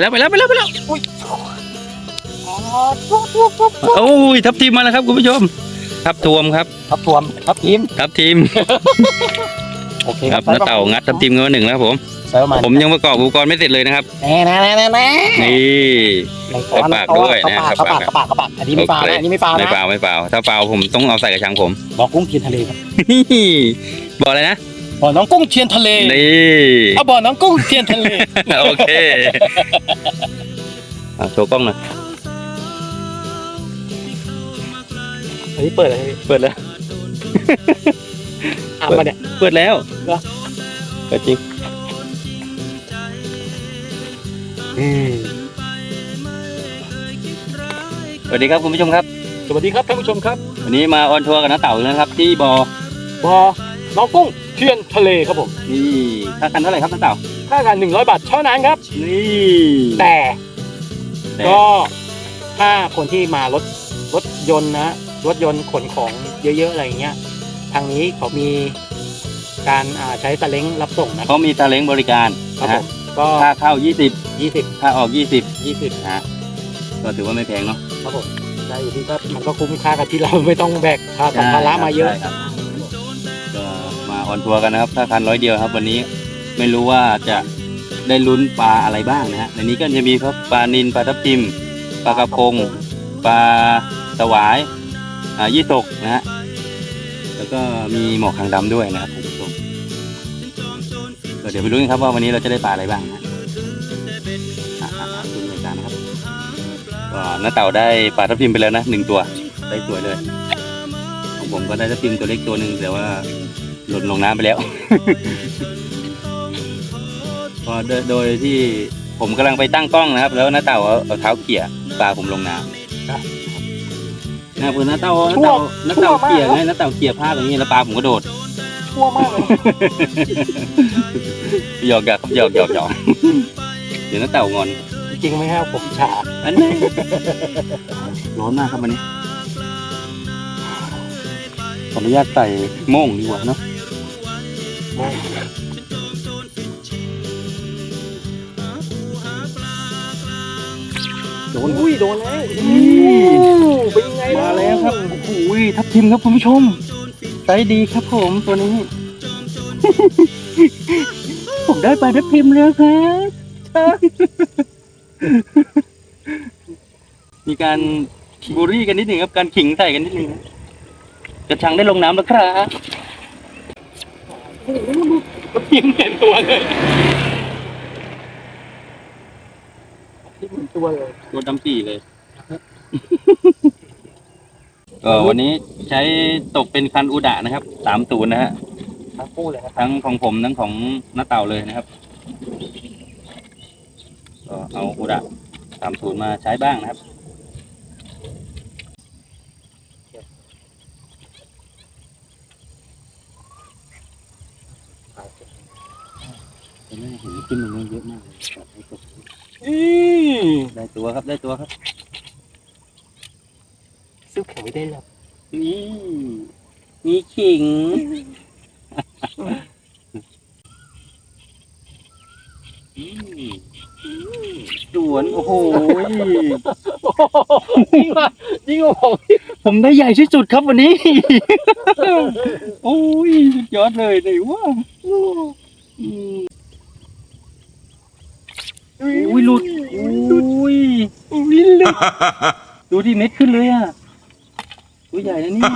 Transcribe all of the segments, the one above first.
แล้วไปแล้วไปแล้วไปแล้วอ๋อปุ๊บปุ๊บปุ๊บปุ๊บโอ้ยทับทีมมาแล้วครับคุณผู้ชมทับทวมครับครับทวมครับทีมทับทีมโอเคครับน้าเต่างัดทับทีมเงินหนึ่งแล้วครับผมใส่ประมาณผมยังประกอบอุปกรณ์ไม่เสร็จเลยนะครับแน่แน่แน่แน่แน่นี่เข้าเข้าปากด้วยนะเข้าปากเข้าเข้าปาปากกเข้าปากเข้าปากอันนี้ไม่ฟาวโอเคนะอันนี้ไม่ฟาวไม่นะเปล่าไม่เปล่าถ้าเปล่าผมต้องเอาใส่กระชังผมบอกกุ้งเทียนทะเลครับบอกเลยนะ บ่อน้องกุ้งเทียนทะเลนี่เอาบ่อน้องกุ้งเทียนทะเลโอเคเอาโชว์กล้องหน่อยอันนี้เปิดอะไรพี่เปิดแล้วอะมาเนี่ย เปิดแล้วเหรอ เปิดจริงอืมสวัสดีครับคุณผู้ชมครับ สวัสดีครับท่านผู้ชมครับวันนี้มาออนทัวร์กับน้าเต่านะครับ ที่บอบ่อน้องกุ้ง เทียนทะเลครับผมนี่ค่าคันเท่าไหร่ครับน้าเต่าค่าการ100 บาทเท่านั้นครับ นี่แต่ แต่ก็ถ้าคนที่มารถรถยนต์นะรถยนต์ขนของเยอะๆอะไรอย่างเงี้ยทางนี้เขามีการอ่าใช้สเล้งรับส่งนะเขามีตาเล้งบริการครับนะผฮะมก็ค่าเข้า 20 20ค่าออก20 20 นะฮะก็ถือว่าไม่แพงเนาะครับผมได้อยู่ที่ก็มันก็คุ้มค่ากับที่เราไม่ต้องแบกภาสัมภาระมาเยอะ ใช่ครับก็มา ออนทัวร์กันนะครับ ถ้าคันร้อยเดียวครับ วันนี้ไม่รู้ว่าจะได้ลุ้นปลาอะไรบ้างนะฮะในนี้ก็จะมีครับปลานินปลาทับทิมปลากระพงปลาสวายอ่ายี่สกนะฮะแล้วก็มีหมอกคางดำด้วยนะครับคุณผู้ชมเดี๋ยวไปดูกันครับว่าวันนี้เราจะได้ปลาอะไรบ้างนะอะอะอะดูรายการนะครับก็น้าเต่าได้ปลาทับทิมไปแล้วนะหนึ่งตัวได้สวยเลยของผมก็ได้ทับทิมตัวเล็กตัวหนึ่งแต่ว่า หล่นลงน้ำไปแล้ว พอโดยโดยที่ผมกำลังไปตั้งกล้องนะครับ แล้วน้าเต่าเอาเอาเท้าเขี่ยปลาผมลงน้ำครับนะครับคือน้าเต่าน้าชั่วเต่าน้าเต่าชั่วมากเขี่ยนะไงน้าเต่าเขี่ยพลาดอย่างนี้แล้วปลาผมก็โดดชั่วมากเลยหยอกหยอกครับหยอกหยอกหยอกเดี๋ยวน้าเต่างอน จริงๆไม่ให้ผมฉาอันนี้ร้อนมากครับวันนี้ขออนุญาตใส่โม่งดีกว่าเนาะ โดนอุ้ยโดนแล้วเป็นยังไงมาแล้วครับโอ้โหทับทิมครับคุณผู้ชมไซส์ดีครับผมตัวนี้ ผมได้ปลาทับทิมแล้วครับมีการบูรี่กันนิดหนึ่งครับการขิงใส่กันนิดหนึ่งกระชังได้ลงน้ำแล้วครับ พิมพ์เต็มตัวเลยพิมพ์เต็มตัวเลย ตัวดำปี่เลย ก็วันนี้ใช้ตกเป็นคันอุดะนะครับ สามศูนย์นะฮะ ทั้งคู่เลยครับ ทั้งของผมทั้งของน้าเต่าเลยนะครับ ก็เอาอุดะสามศูนย์มาใช้บ้างนะครับ เห็นไหมเห็นขึ้นมันเยอะมากเลยได้ตัวอืมได้ตัวครับได้ตัวครับซื้อแข็งไม่ได้หรอกนี่มีขิงอืมสวนโอ้โหยิ่งกว่ายิ่งกว่าผมผมได้ใหญ่ที่สุดครับวันนี้ โอ้ยสุดยอดเลยไหนวะ อืมอุ้ยหลุดอุ้ยวิลลุดดูที่เม็ดขึ้นเลยอะตัวใหญ่นะเนี่ย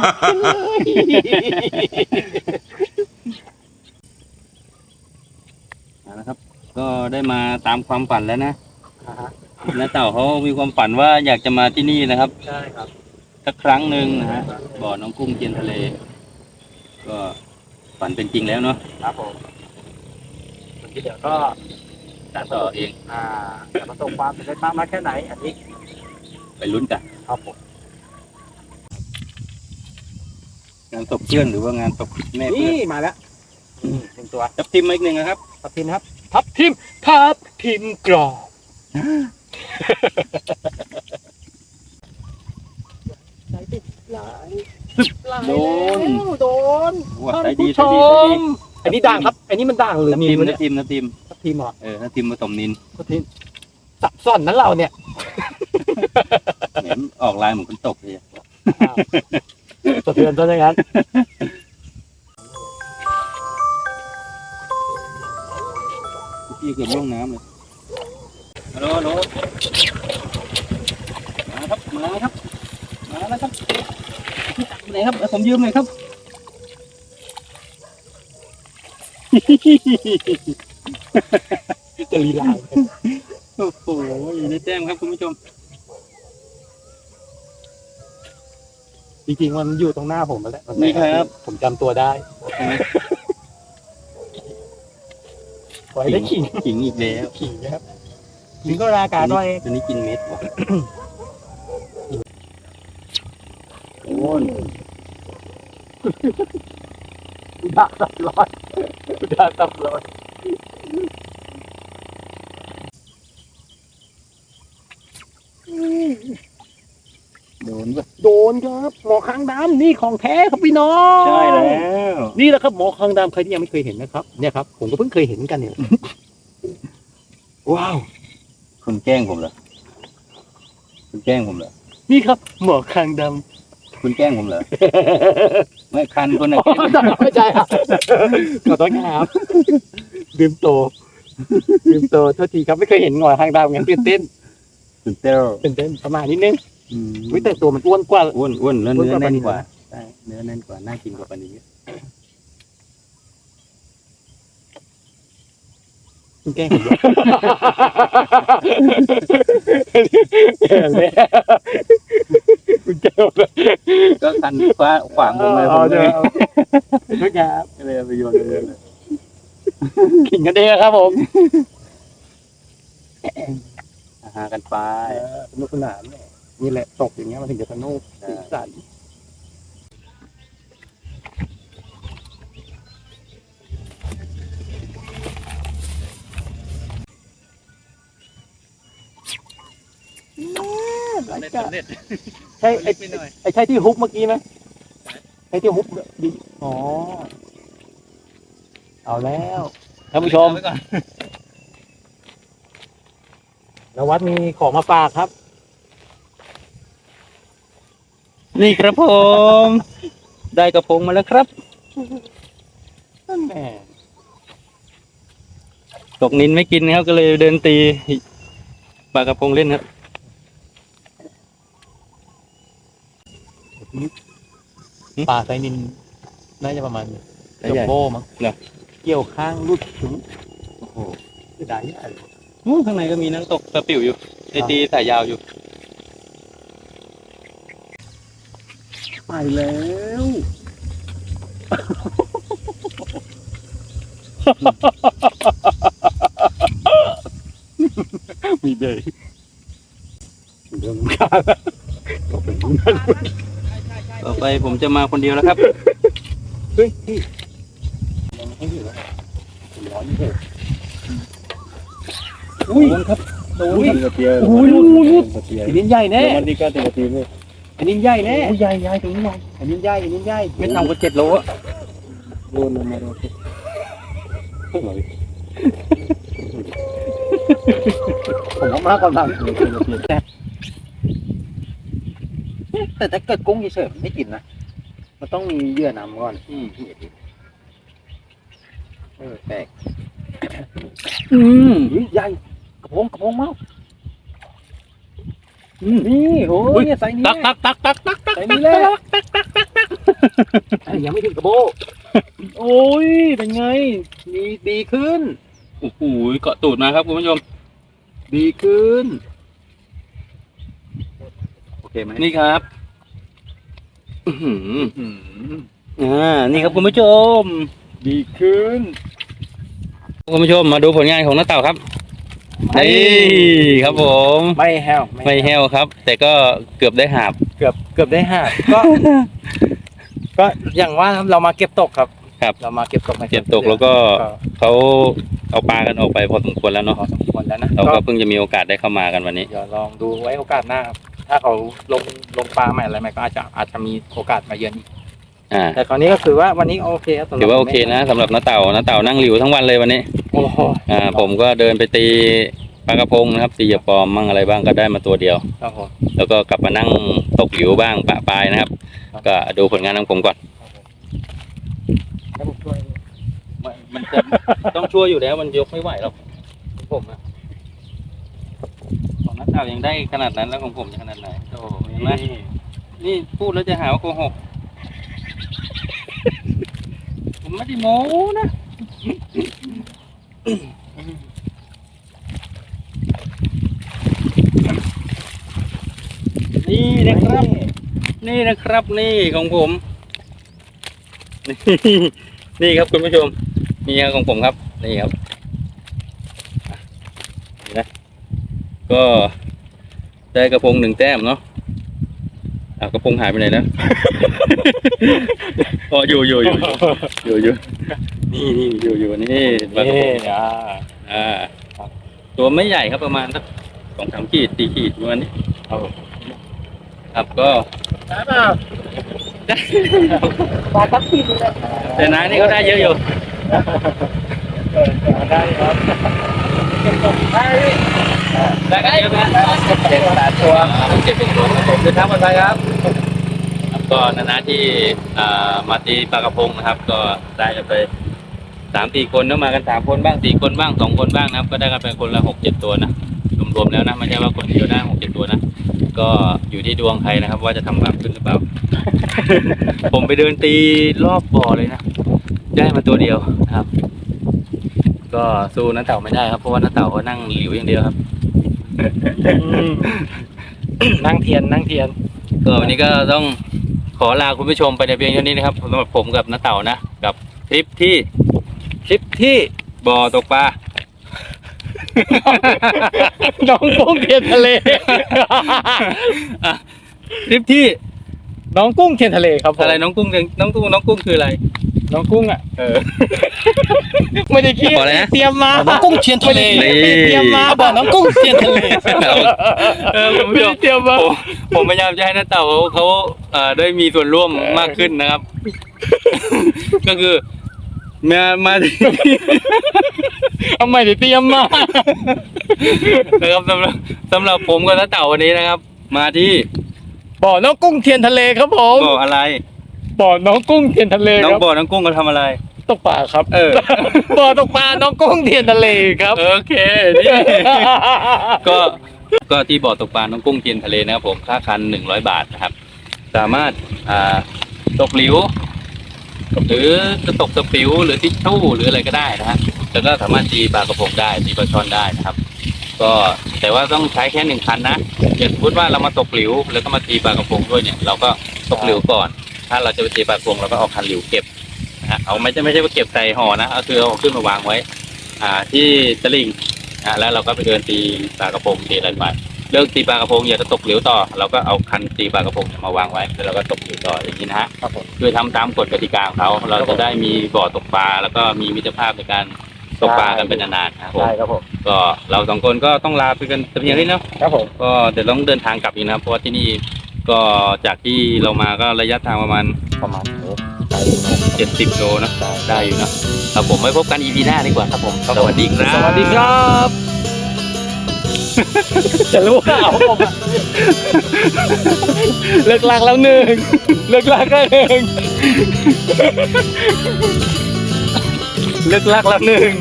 เอาละครับ ก็ได้มาตามความฝันแล้วนะน้าเต่าเขามีความฝันว่าอยากจะมาที่นี่นะครับ ใช่ครับสักครั้งหนึ่งนะฮะบ่อน้องกุ้งเทียนทะเล ก็ฝันเป็นจริงแล้วเนาะครับผมวันที่เดี๋ยวก็ ตัดต่อเองอ่าจะประสบความสำเร็จมากน้อยแค่ไหน อันนี้ไปลุ้นกันครับผมงานตบเพื่อนหรือว่างานตบแม่เพื่นี่อนมาแล้วอืมหนึ่งตัวจับทิมมาอีกหนึ่งนะครับ ทับทิมนะครับ ทับทิมทับทิมกรอบไหลติดไหลไหลโดนแล้วโดนว้าท่านใส่ดีผู้ชใส่ดีใส่ดีมอันนี้ด่างครับ อันนี้มันด่างหรือน้ำมีทิมมันเนี่ยน้ำทิมน้ำทิม ทับทิมเหรอเออน้ำทิมผสมนินทับทิมสับซ่อนนั้นเราเนี่ยเห็นออกลายเหมือนคนตกเลยอ้าวสะเทือนซะอย่างนั้นพี่เกือบล่วงน้ำเลยฮัลโหลฮัลโหลมาครับ มาครับ มาแล้วครับพี่ตักอยู่ไหนครับเอาผมยืมหน่อยครับ จะลีลาโอ้โหได้แต้มครับคุณผู้ชม จริงๆมันอยู่ตรงหน้าผมมาแล้วนี่ครับ ผมจำตัวได้ขอให้ได้ขิงขิงอีกแล้วขิงนะครับขิงก็ราคาด้วยตัวนี้กินเม็ดว่ะโอ้ยดาสับร้อยดาสับร้อย นว่ะโดนครับหมอคางดำนี่ของแท้ครับพี่น้องใช่แล้วนี่แหละครับหมอคางดำใครที่ยังไม่เคยเห็นนะครับเนี่ยครับผมก็เพิ่งเคยเห็นกันเนี่ยว้าวคุณแกล้งผมเหรอคุณแกล้งผมเหรอนี่ครับ หมอคางดำคุณแกล้งผมเหรอไม่คันคนไหนอ๋อไม่ใช่ครับขอโทษครับดื่มโตดื่มโตโทษทีครับไม่เคยเห็นหมอคางดำงั้นตื่นเต้นตื่นเต้นตื่นเต้นประมาณนิดนึงอืม วิแต่ตัวมันอ้วนกว่า อ้วนอ้วนแล้วอ้วนเนื้อกว่าแน่นปลานิลกว่าใช่เนื้อแน่นกว่าน่ากินกว่าปลานิลเยอะคุณแกล้งผมเลยคุณแกล้งผมเลยก็คันคว้าขวางผมเลยผมเลยทุกอย่างก็เลยเอาไปโยนเลยเลยขิงกันเองครับผมอาหารกันไปสนุกสนานเนี่ย นี่แหละตกอย่างเงี้ยมันถึงจะสนุกสีสันใช่ไอ้ไอ้ใช่ที่ฮุบเมื่อกี้ไหมใช่ที่ฮุบดีอ๋อ เอาแล้วท่านผู้ชม แล้ววัดมีของมาฝากครับ นี่ครับผม ได้กระพงมาแล้วครับนั่นแหละตกนินไม่กินนะครับก็เลยเดินตีปลากระพงเล่นครับปลาไซนินน่าจะประมาณไซเกืใหญ่อบโบ้มั้งเหรอ เกี่ยวข้างรุดถึงโอ้โหจะได้ยังไงอู้ข้างในก็มีนักตกตะปิ่วอยู่ไอตีสายยาวอยู่ ไปแล้วมีเดย์เรื่องการก็เป็นรู้นั่นต่อไปผมจะมาคนเดียวแล้วครับ เฮ้ยพี่ยังให้อยู่แล้วผมร้อนอยู่เลยอุ้ยโดนครับโดนครับกระเทียมโอ้ยนู่นนู่นนู่นกระเทียมไอ้นินใหญ่แน่มันดีก็ติกระเทียมเลยไอ้นินใหญ่แน่โอ้ยใหญ่ใหญ่ตรงนี้หน่อยไอ้นินใหญ่ไอ้นินใหญ่ไม่ต่ำกว่าเจ็ดโลอะโดนลงมาโดนผมว่ามากกว่านั้นแต่ถ้าเกิดกุ้งเฉยๆไม่กินนะ มันต้องมีเหยื่อนำก่อนอืมเออแปลกอืมอุ้ยใหญ่กระพงกระพงมากอืม นี่โอ้อุ้ยยใส่นี้ตักตักตักตักตักตักใส่นี้แหละอันนี้ยังไม่ถึงกระโบโอ้ยเป็นไงมีดีขึ้นโอ้โหเกาะตูดมาครับคุณผู้ชมดีขึ้นโอเคไหมนี่ครับอื้อหืออืมอ่านี่ครับคุณผู้ชม ดีขึ้นคุณผู้ชมมาดูผลงานของน้าเต่าครับ นี่ครับผม ไม่แห้วไม่แห้วครับ แต่ก็เกือบได้หาบ เกือบเกือบได้ห้าก็ ก็อย่างว่าครับเรามาเก็บตกครับ ครับ เรามาเก็บตกในเก็บตกแล้วก็เขาเอาปลากันออกไปพอสมควรแล้วเนาะพอสมควรแล้วนะเราก็ก็เพิ่งจะมีโอกาสได้เข้ามากันวันนี้เดี๋ยวลองดูไว้โอกาสหน้าครับถ้าเขาลงลงปลาใหม่อะไรใหม่ก็อาจจะอาจจะมีโอกาสมาเยือนอีกอ่าแต่คราวนี้ก็คือว่าวันนี้โอเคครับสำหรับถือว่าโอเคนะสำหรับน้าเต่าน้าเต่านั่งหลิวทั้งวันเลยวันนี้โอ้โหอ่าผมก็เดินไปตีปลากระพงนะครับตีเหยบปลอมมั่งอะไรบ้างก็ได้มาตัวเดียว ครับผม แล้วก็กลับมานั่งตกหลิวบ้างปะปลายนะครับ ครับ ก็ดูผลงานของผมก่อน แล้วผมช่วยมันจะ ต้องช่วยอยู่แล้วมันยกไม่ไหวหรอกของผมนะของนักข่าวยังได้ขนาดนั้นแล้วของผมจะขนาดไหนโอ้เห็นไหมนี่พูดแล้วจะหาว่าโกหก ผมไม่ได้โม้นะ นี่นะครับ นี่นะครับนี่ของผม นี่นี่ครับคุณผู้ชม นี่ครับของผมครับ นี่ครับนี่นะก็ได้กระพงหนึ่งแต้มเนาะอะกระพงหายไปไหนแล้ว อ๋ออยู่อยู่อยู่อยู่อยู่ นี่นี่อยู่อยู่นี่ปลากระพนี่งอ่าอ่าตัวไม่ใหญ่ครับประมาณสักสองสามขีดสี่ขีดประมาณนี้ครับผมครับก็ปลาทับทิมเลยแต่น้านี่ก็ได้เยอะอยู่ได้ครับได้ได้ก็เยอะนะเจ็ดแปดตัวเจ็ดเป็นตัวครับผมเดินทางปลอดภัยครับ ครับก็นานาที่อ่ามาตีปลากระพงนะครับ ก็ได้กันไป สามสี่คนเนอะมากันสามคนบ้างสี่คนบ้างสองคนบ้างนะครับ ก็ได้กันไปคนละหกเจ็ดตัวนะรวมๆแล้วนะไม่ใช่ว่าคนเดียวได้หกเจ็ดตัวนะก็อยู่ที่ดวงใครนะครับ ว่าจะทำบาปขึ้นหรือเปล่า ผมไปเดินตีรอบบ่อเลยนะได้มาตัวเดียวนะครับ ก็สู้น้าเต่าไม่ได้ครับเพราะว่าน้าเต่าเขานั่งหลิวอย่างเดียวครับ นั่งเทียนนั่งเทียนก็วันนี้ก็ต้องขอลาคุณผู้ชมไปในเพียงเท่านี้นะครับสำหรับผมกับน้าเต่านะ กับทริปที่ คลิปที่บ่อตกปลา น้องกุ้งเทียนทะเล อะทริปที่น้องกุ้งเทียนทะเลครับผมอะไรน้องกุ้งน้องกุ้งน้องกุ้งคืออะไร น้องกุ้งอะเออ ไม่ได้คิดบอกเลยนะ เตรียมมาน้องกุ้งเทียนทะเลไม่ได้เตรียมมาเขาบอกน้องกุ้งเทียนทะเลเออคุณผู้ไม่ชได้มเตรียมมาผมผมพยายามจะให้น้าเต่าเขาเขาเอ่อได้มีส่วนร่วมมากขึ้นนะครับ ก็คือ มามา เอาไม่ได้เตรียมมา นะครับสำหรับสำหรับผมกับน้าเต่าวันนี้นะครับ มาที่บ่อน้องกุ้งเทียนทะเลครับผม บ่ออะไร บ่อน้องกุ้งเทียนทะเลน้อคงรับบ่อน้องกุ้งเขาทำอะไร ตกปลาครับเออ บ่อตกปลาน้องกุ้งเทียนทะเลครับ โอเคนี่ ก็ก็ที่บ่อตกปลาน้องกุ้งเทียนทะเลนะครับผมค่าคันหนึ่งร้อยบาทนะครับ สามารถอ่าตกหลิว หรือจะตกสปิวหรือทิชชู่หรืออะไรก็ได้นะฮะแล้วก็สามารถตีปลากระพงได้ตีปลาช่อนได้นะครับ ก็แต่ว่าต้องใช้แค่หนึ่งคันนะอย่างสมมติว่าเรามาตกหลิว แล้วก็มาตีปลากระพงด้วยเนี่ย เราก็ตกหลิวก่อน ถ้าเราจะไปตีปลากระพงเราก็เอาคันหลิวเก็บนะฮะเอาไม่ใช่ไม่ใช่ว่าเก็บใส่ห่อนะเอาคือเอาขึ้นมาวางไว้ อ่าที่ตลิ่งอ่าแล้วเราก็ไปเดินตีปลากระพงตีอะไรไป เลิกตีปลากระพงอย่าจะตกหลิวต่อ เราก็เอาคันตีปลากระพงเนี่ยมาวางไว้แล้วเราก็ตกหลิวต่ออย่างนี้นะฮะครับผมโดยทำตามกฎกติกาของเขาเราจะได้มีบ่อตกปลาแล้วก็มีมิตรภาพในการตกปลากันเป็นนานๆนะครับผมใช่ครับผม ก็เราสองคนก็ต้องลาไปกันแต่เพียงเท่านี้เนาะ ครับผม ก็เดี๋ยวต้องเดินทางกลับอีกนะครับเพราะว่าที่นี่ก็จากที่เรามาก็ระยะทางประมาณ ประมาณนี้เจ็ดสิบโลเนอะได้อยู่เนอะครับผมไว้พบกันอีพีหน้าดีกว่าครับผม สวัสดีครับ สวัสดีครับ จะรู้ว่าเอาผมอะเลิกลากแล้วหนึ่งเลิกลากแล้วหนึ่งเลิกลากแล้วหนึ่ง